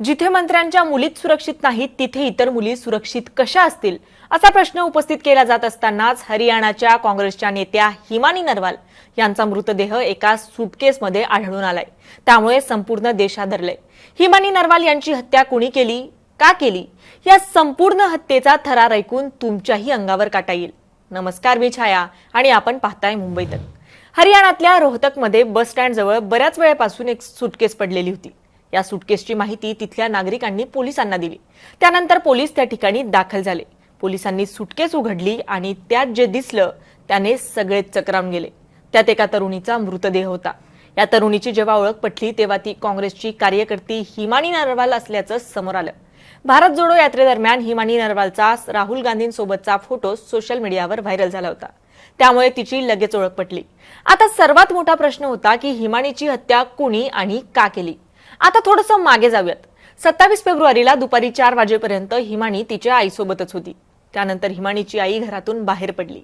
जिथे मंत्र्यांच्या मुलीच सुरक्षित नाहीत तिथे इतर मुली सुरक्षित कशा असतील? असा प्रश्न उपस्थित केला जात असतानाच हरियाणाच्या काँग्रेसच्या नेत्या हिमानी नरवाल यांचा मृतदेह एका सुटकेसमध्ये आढळून आलाय. त्यामुळे संपूर्ण देश हादरले हिमानी नरवाल यांची हत्या कुणी केली? का केली? या संपूर्ण हत्येचा थरार ऐकून तुमच्याही अंगावर काटा येईल. नमस्कार मी छाया आणि आपण पाहताय मुंबईत हरियाणातल्या रोहतकमध्ये बस स्टँड जवळ बऱ्याच वेळेपासून एक सुटकेस पडलेली होती. या सुटकेसची माहिती तिथल्या नागरिकांनी पोलिसांना दिली. त्यानंतर पोलीस त्या ठिकाणी दाखल झाले. पोलिसांनी सुटकेस उघडली आणि त्यात जे दिसलं त्याने सगळेच चक्रावून गेले. त्यात एका तरुणीचा मृतदेह होता. या तरुणीची जेव्हा ओळख पटली तेव्हा ती काँग्रेसची कार्यकर्ती हिमानी नरवाल असल्याचं समोर आलं. भारत जोडो यात्रेदरम्यान हिमानी नरवालचा राहुल गांधींसोबतचा फोटो सोशल मीडियावर व्हायरल झाला होता. त्यामुळे तिची लगेच ओळख पटली. आता सर्वात मोठा प्रश्न होता की हिमानीची हत्या कुणी आणि का केली? आता थोडंसं मागे जाऊयात. सत्तावीस फेब्रुवारीला दुपारी चार वाजेपर्यंत हिमानी तिच्या आईसोबतच होती. त्यानंतर हिमानीची आई घरातून बाहेर पडली.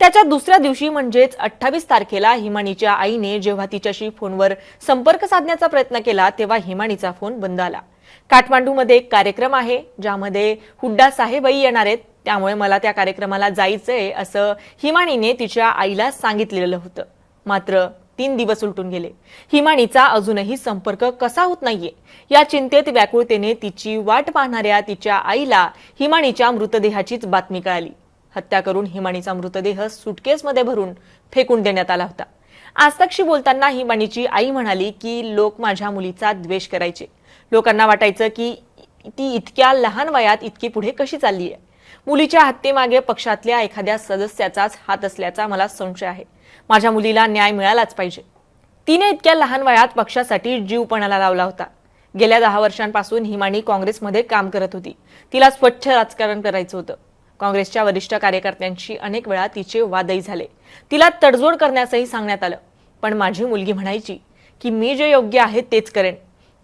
त्याच्या दुसऱ्या दिवशी म्हणजेच अठ्ठावीस तारखेला हिमानीच्या आईने जेव्हा तिच्याशी फोनवर संपर्क साधण्याचा प्रयत्न केला तेव्हा हिमानीचा फोन बंद आला. काठमांडूमध्ये एक कार्यक्रम आहे ज्यामध्ये हुड्डा साहेबही येणार आहेत. त्यामुळे मला त्या कार्यक्रमाला जायचंय असं हिमानीने तिच्या आईला सांगितलेलं होतं. मात्र तीन दिवस उलटून गेले. हिमानीचा अजूनही संपर्क कसा होत नाहीये? या चिंतेत व्याकुळतेने तिची वाट पाहणाऱ्या तिच्या आईला हिमानीच्या मृतदेहाचीच बातमी कळाली. हत्या करून हिमानीचा मृतदेह सुटकेसमध्ये भरून फेकून देण्यात आला होता. आजतकशी बोलताना हिमानीची आई म्हणाली की लोक माझ्या मुलीचा द्वेष करायचे. लोकांना वाटायचं की ती इतक्या लहान वयात इतकी पुढे कशी चालली आहे मुलीच्या हत्येमागे पक्षातल्या एखाद्या सदस्याचाच हात असल्याचा मला संशय आहे. माझ्या मुलीला न्याय मिळालाच पाहिजे. तिने इतक्या लहान वयात पक्षासाठी जीवपणाला लावला होता. गेल्या दहा वर्षांपासून हिमानी काँग्रेसमध्ये काम करत होती. तिला स्वच्छ राजकारण करायचं होतं. काँग्रेसच्या वरिष्ठ कार्यकर्त्यांशी अनेक वेळा तिचे वादही झाले. तिला तडजोड करण्यासही सांगण्यात आलं. पण माझी मुलगी म्हणायची की मी जे योग्य आहे तेच करेन.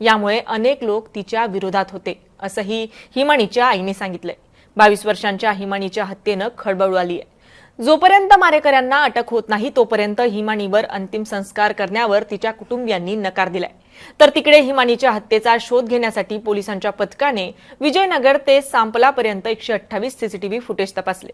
यामुळे अनेक लोक तिच्या विरोधात होते असंही हिमानीच्या आईने सांगितलंय. बावीस वर्षांच्या हिमानीच्या हत्येनं खळबळ आली आहे. जोपर्यंत मारेकऱ्यांना अटक होत नाही तोपर्यंत हिमानीवर अंतिम संस्कार करण्यावर तिच्या कुटुंबियांनी नकार दिलाय. तर तिकडे हिमानीच्या हत्येचा शोध घेण्यासाठी पोलिसांच्या पथकाने विजयनगर ते सांपलापर्यंत एकशे अठ्ठावीस सीसीटीव्ही फुटेज तपासले.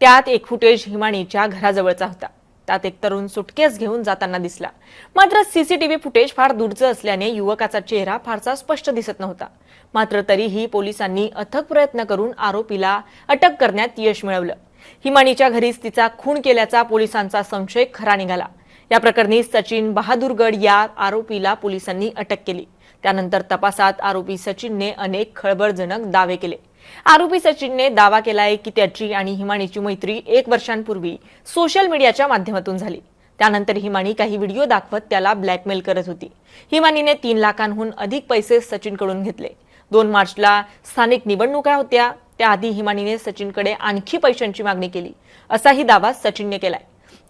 त्यात एक फुटेज हिमानीच्या घराजवळचा होता. त्यात एक तरुण सुटकेस घेऊन जाताना दिसला. मात्र सीसीटीव्ही फुटेज फार दूरचं असल्याने युवकाचा चेहरा फारसा स्पष्ट दिसत नव्हता. मात्र तरीही पोलिसांनी अथक प्रयत्न करून आरोपीला अटक करण्यात यश मिळवलं. हिमानीच्या घरीच तिचा खून केल्याचा पोलिसांचा संशय खरा निघाला. या प्रकरणी सचिन बहादूरगड या आरोपीला पोलिसांनी अटक केली. त्यानंतर तपासात आरोपी सचिनने अनेक खळबळजनक दावे केले. आरोपी सचिनने दावा केलाय की त्याची आणि हिमानीची मैत्री एक वर्षांपूर्वी सोशल मीडियाच्या माध्यमातून झाली. त्यानंतर हिमानी काही व्हिडिओ दाखवत त्याला ब्लॅकमेल करत होती. हिमानीने तीन लाखांहून अधिक पैसे सचिनकडून घेतले. दोन मार्चला स्थानिक निवडणुका होत्या. त्याआधी हिमानीने सचिनकडे आणखी पैशांची मागणी केली. असाही दावा सचिनने केलाय.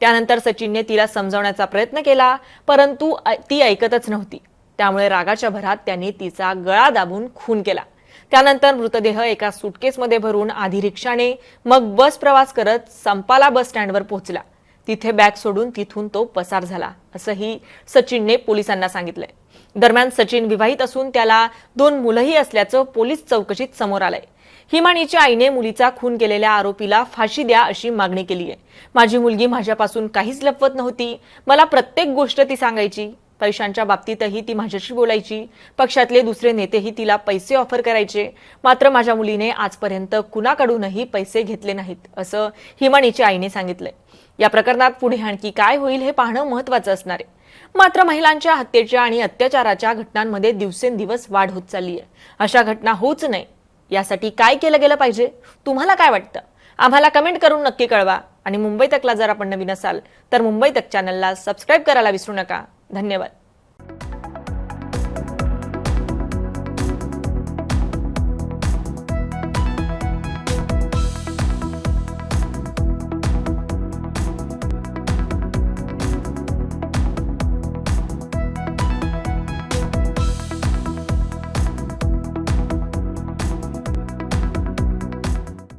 त्यानंतर सचिनने तिला समजावण्याचा प्रयत्न केला परंतु ती ऐकतच नव्हती. त्यामुळे रागाच्या भरात त्याने तिचा गळा दाबून खून केला. त्यानंतर मृतदेह एका सुटकेसमध्ये भरून आधी रिक्षाने मग बस प्रवास करत संपाला बस स्टँडवर पोहोचला. तिथे बॅग सोडून तिथून तो पसार झाला असंही सचिनने पोलिसांना सांगितलंय. दरम्यान सचिन विवाहित असून त्याला दोन मुलंही असल्याचं पोलीस चौकशीत समोर आलंय. हिमानीच्या आईने मुलीचा खून केलेल्या आरोपीला फाशी द्या अशी मागणी केली आहे माझी मुलगी माझ्यापासून काहीच लपवत नव्हती. मला प्रत्येक गोष्ट ती सांगायची. पैशांच्या बाबतीतही ती माझ्याशी बोलायची. पक्षातले दुसरे नेतेही तिला पैसे ऑफर करायचे. मात्र माझ्या मुलीने आजपर्यंत कुणाकडूनही पैसे घेतले नाहीत असं हिमानीच्या आईने सांगितलंय. या प्रकरणात पुढे आणखी काय होईल हे पाहणं महत्वाचं असणार आहे. मात्र महिलांच्या हत्येच्या आणि अत्याचाराच्या घटनांमध्ये दिवसेंदिवस वाढ होत चालली आहे अशा घटना होऊच नये. यासाठी काय केलं गेलं पाहिजे? तुम्हाला काय वाटतं? आम्हाला कमेंट करून नक्की कळवा. आणि मुंबई तकला जर आपण नवीन असाल तर मुंबई तक चॅनलला सबस्क्राईब करायला विसरू नका. धन्यवाद.